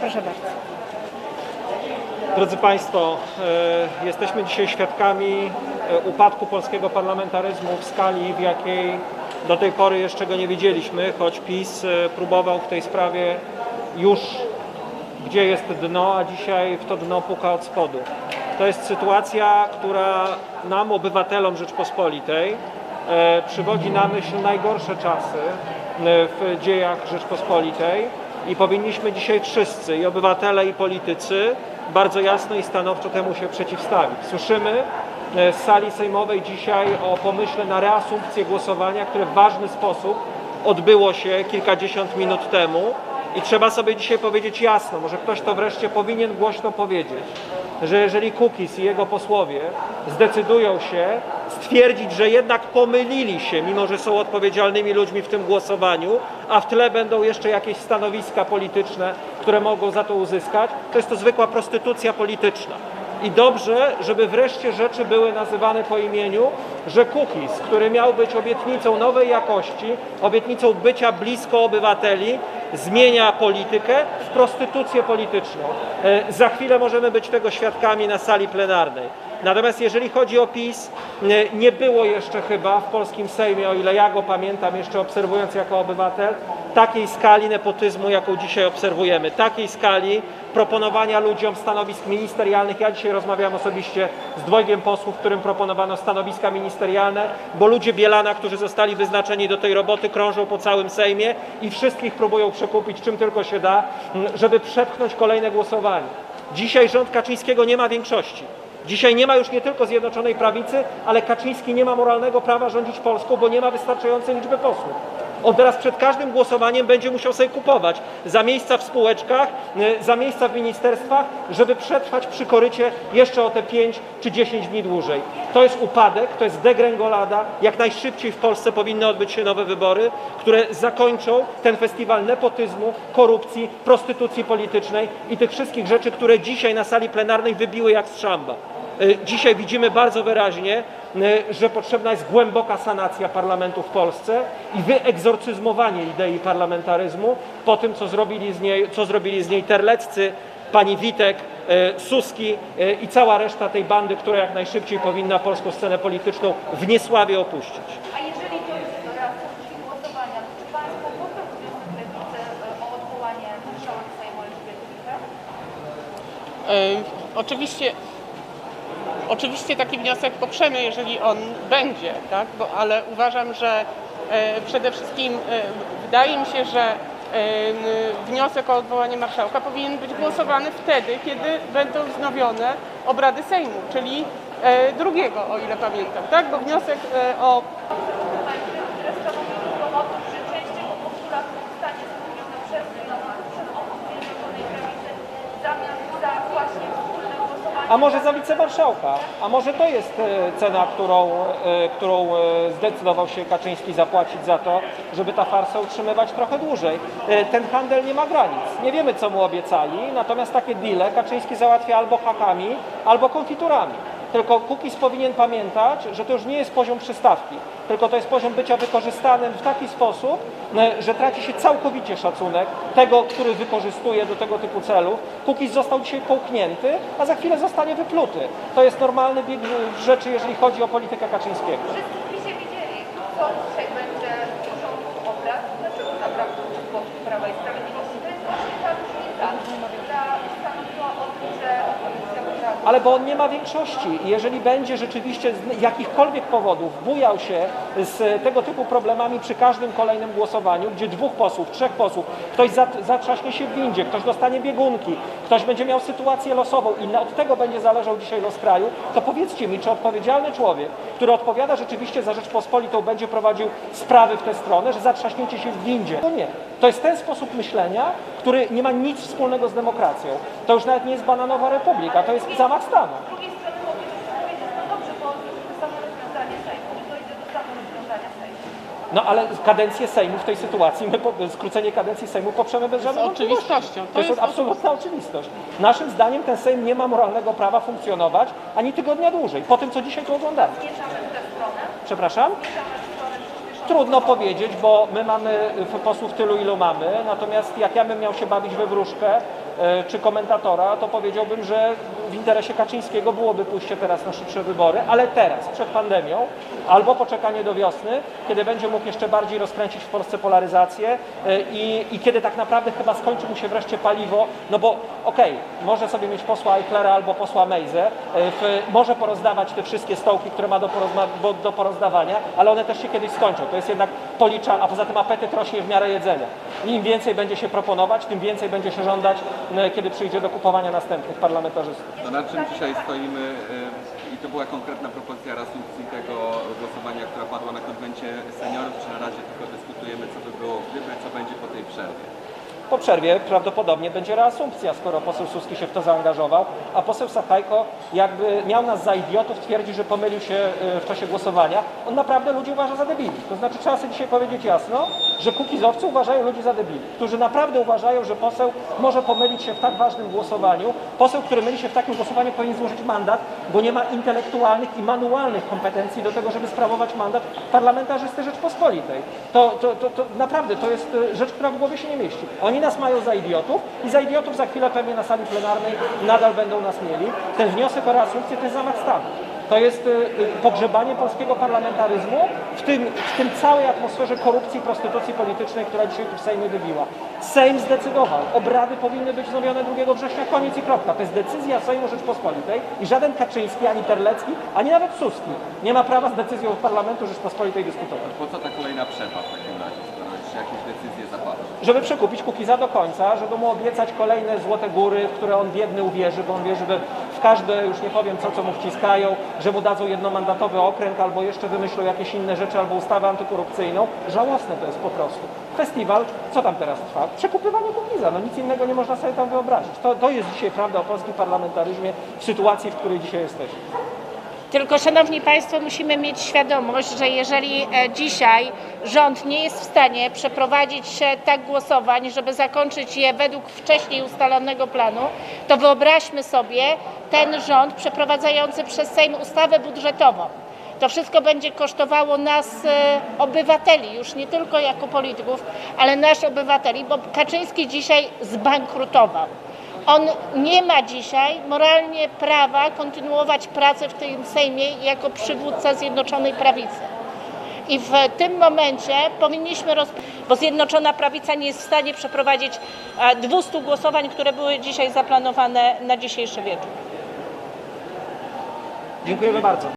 Proszę bardzo. Drodzy Państwo, e, jesteśmy dzisiaj świadkami e, upadku polskiego parlamentaryzmu w skali, w jakiej do tej pory jeszcze go nie widzieliśmy, choć PiS e, próbował w tej sprawie już, gdzie jest dno, a dzisiaj w to dno puka od spodu. To jest sytuacja, która nam, obywatelom Rzeczpospolitej, przywodzi na myśl najgorsze czasy w dziejach Rzeczpospolitej i powinniśmy dzisiaj wszyscy, i obywatele, i politycy, bardzo jasno i stanowczo temu się przeciwstawić. Słyszymy e, z sali sejmowej dzisiaj o pomyśle na reasumpcję głosowania, które w ważny sposób odbyło się kilkadziesiąt minut temu i trzeba sobie dzisiaj powiedzieć jasno, może ktoś to wreszcie powinien głośno powiedzieć, że jeżeli Kukiz i jego posłowie zdecydują się stwierdzić, że jednak pomylili się, mimo że są odpowiedzialnymi ludźmi w tym głosowaniu, a w tle będą jeszcze jakieś stanowiska polityczne, które mogą za to uzyskać, to jest to zwykła prostytucja polityczna. I dobrze, żeby wreszcie rzeczy były nazywane po imieniu, że Kukiz, który miał być obietnicą nowej jakości, obietnicą bycia blisko obywateli, zmienia politykę w prostytucję polityczną. E, Za chwilę możemy być tego świadkami na sali plenarnej. Natomiast jeżeli chodzi o PiS, nie było jeszcze chyba w polskim Sejmie, o ile ja go pamiętam, jeszcze obserwując jako obywatel, takiej skali nepotyzmu, jaką dzisiaj obserwujemy, takiej skali proponowania ludziom stanowisk ministerialnych. Ja dzisiaj rozmawiam osobiście z dwojgiem posłów, którym proponowano stanowiska ministerialne, bo ludzie Bielana, którzy zostali wyznaczeni do tej roboty, krążą po całym Sejmie i wszystkich próbują przekupić czym tylko się da, m, żeby przepchnąć kolejne głosowanie. Dzisiaj rząd Kaczyńskiego nie ma większości. Dzisiaj nie ma już nie tylko Zjednoczonej Prawicy, ale Kaczyński nie ma moralnego prawa rządzić Polską, bo nie ma wystarczającej liczby posłów. On teraz przed każdym głosowaniem będzie musiał sobie kupować za miejsca w spółeczkach, y, za miejsca w ministerstwach, żeby przetrwać przy korycie jeszcze o te 5 czy 10 dni dłużej. To jest upadek, to jest degrengolada. Jak najszybciej w Polsce powinny odbyć się nowe wybory, które zakończą ten festiwal nepotyzmu, korupcji, prostytucji politycznej i tych wszystkich rzeczy, które dzisiaj na sali plenarnej wybiły jak z szamba. Y, Dzisiaj widzimy bardzo wyraźnie, y, że potrzebna jest głęboka sanacja parlamentu w Polsce i wyegzorcyzmowanie idei parlamentaryzmu po tym, co zrobili z niej, co zrobili z niej Terleccy, pani Witek, y, Suski i cała reszta tej bandy, która jak najszybciej powinna polską scenę polityczną w niesławie opuścić. A jeżeli to jest reasumpcji głosowania, to czy Państwo poprą wniosek Lewicy e, o odwołanie marszałek Sejmu Elżbiety Witek? E, Oczywiście, oczywiście taki wniosek poprzemy, jeżeli on będzie, tak? Bo, ale uważam, że e, przede wszystkim e, wydaje mi się, że e, wniosek o odwołanie marszałka powinien być głosowany wtedy, kiedy będą wznowione obrady Sejmu, czyli drugiego, o ile pamiętam, tak? Bo wniosek o które stanowią o tym, że częściowo postulat zostanie spełniony przez przez obóz Zjednoczonej Prawicy w zamian za właśnie wspólne głosowanie. A może za wicemarszałka? A może to jest e, cena, którą, e, którą e, zdecydował się Kaczyński zapłacić za to, żeby ta farsa utrzymywać trochę dłużej? Ten handel nie ma granic. Nie wiemy, co mu obiecali, natomiast takie deale Kaczyński załatwia albo hakami, albo konfiturami. Tylko Kukiz powinien pamiętać, że to już nie jest poziom przystawki, tylko to jest poziom bycia wykorzystanym w taki sposób, że traci się całkowicie szacunek tego, który wykorzystuje do tego typu celów. Kukiz został dzisiaj połknięty, a za chwilę zostanie wypluty. To jest normalny bieg rzeczy, jeżeli chodzi o politykę Kaczyńskiego. Wszyscy w PiSie wiedzieli, co dzisiaj będzie w porządku obrad. Dlaczego zabrakło Prawa i Sprawiedliwości? To jest właśnie ta różnica, która stanowiła o tym, że opozycja wygrała. Ale bo on nie ma większości i jeżeli będzie rzeczywiście z jakichkolwiek powodów bujał się z tego typu problemami przy każdym kolejnym głosowaniu, gdzie dwóch posłów, trzech posłów, ktoś zat- zatrzaśnie się w windzie, ktoś dostanie biegunki, ktoś będzie miał sytuację losową i od tego będzie zależał dzisiaj los kraju, to powiedzcie mi, czy odpowiedzialny człowiek, który odpowiada rzeczywiście za Rzeczpospolitą, będzie prowadził sprawy w tę stronę, że zatrzaśnięcie się w windzie? To nie. To jest ten sposób myślenia, który nie ma nic wspólnego z demokracją. To już nawet nie jest bananowa republika, to jest zamach stanu. Z drugiej strony mogę też powiedzieć, no dobrze, bo zróbmy samo rozwiązanie Sejmu, że dojdzie do samo rozwiązania Sejmu. No ale kadencję Sejmu w tej sytuacji, my po, skrócenie kadencji Sejmu poprzemy bez żadnej wątpliwości. oczywistością. To To jest, jest absolutna oczywistość. Naszym zdaniem ten Sejm nie ma moralnego prawa funkcjonować ani tygodnia dłużej, po tym co dzisiaj tu oglądamy. Zmierzamy w tę stronę, Przepraszam? zmierzamy w stronę przyspieszonego Trudno powiedzieć, bo my mamy y, posłów tylu, ilu mamy, natomiast jak ja bym miał się bawić we wróżkę, czy komentatora, to powiedziałbym, że w interesie Kaczyńskiego byłoby pójście teraz na szybsze wybory, ale teraz, przed pandemią, albo poczekanie do wiosny, kiedy będzie mógł jeszcze bardziej rozkręcić w Polsce polaryzację e, i, i kiedy tak naprawdę chyba skończy mu się wreszcie paliwo, no bo okej, może sobie mieć posła Eichlera albo posła Mejzę, e, może porozdawać te wszystkie stołki, które ma do, do porozdawania, ale one też się kiedyś skończą. To jest jednak policza, a poza tym apetyt rośnie w miarę jedzenia. Im więcej będzie się proponować, tym więcej będzie się żądać, e, kiedy przyjdzie do kupowania następnych parlamentarzystów. To na czym dzisiaj stoimy y, i to była konkretna propozycja reasumpcji tego głosowania, która padła na konwencie seniorów, czy na razie tylko dyskutujemy, co by było gdyby, co będzie po tej przerwie? Po przerwie prawdopodobnie będzie reasumpcja, skoro poseł Suski się w to zaangażował, a poseł Sachajko jakby miał nas za idiotów, twierdzi, że pomylił się y, w czasie głosowania. On naprawdę ludzi uważa za debili. To znaczy trzeba sobie dzisiaj powiedzieć jasno, że kukizowcy uważają ludzi za debili, którzy naprawdę uważają, że poseł może pomylić się w tak ważnym głosowaniu. Poseł, który myli się w takim głosowaniu powinien złożyć mandat, bo nie ma intelektualnych i manualnych kompetencji do tego, żeby sprawować mandat parlamentarzysty Rzeczpospolitej. To, to, to, to naprawdę to jest y, rzecz, która w głowie się nie mieści. Oni nas mają za idiotów i za idiotów za chwilę pewnie na sali plenarnej nadal będą nas mieli. Ten wniosek o reasumpcję to jest zamach stanu. To jest y, y, pogrzebanie polskiego parlamentaryzmu w tym, w tym całej atmosferze korupcji i prostytucji politycznej, która dzisiaj tu w Sejmie wybiła. Sejm zdecydował, obrady powinny być wznowione 2 września, koniec i kropka. To jest decyzja Sejmu Rzeczpospolitej i żaden Kaczyński, ani Terlecki, ani nawet Suski nie ma prawa z decyzją Parlamentu Rzeczpospolitej dyskutować. Po co ta kolejna przerwa w takim razie, jakieś decyzje zapadły? żeby przekupić Kukiza do końca, żeby mu obiecać kolejne złote góry, w które on biedny uwierzy, bo on wierzy że w każde, już nie powiem co, co mu wciskają, że mu dadzą jednomandatowy okręg, albo jeszcze wymyślą jakieś inne rzeczy, albo ustawę antykorupcyjną. Żałosne to jest po prostu. Festiwal, co tam teraz trwa? Przekupywanie Kukiza, no nic innego nie można sobie tam wyobrazić. To, to jest dzisiaj prawda o polskim parlamentaryzmie w sytuacji, w której dzisiaj jesteśmy. Tylko, Szanowni Państwo, musimy mieć świadomość, że jeżeli e, dzisiaj rząd nie jest w stanie przeprowadzić tak głosowań, żeby zakończyć je według wcześniej ustalonego planu, to wyobraźmy sobie ten rząd przeprowadzający przez Sejm ustawę budżetową. To wszystko będzie kosztowało nas, e, obywateli, już nie tylko jako polityków, ale nas, obywateli, bo Kaczyński dzisiaj zbankrutował. On nie ma dzisiaj moralnie prawa kontynuować pracy w tym Sejmie jako przywódca Zjednoczonej Prawicy. I w tym momencie powinniśmy, roz... bo Zjednoczona Prawica nie jest w stanie przeprowadzić e, 200 głosowań, które były dzisiaj zaplanowane na dzisiejszy wieczór. Dziękujemy bardzo.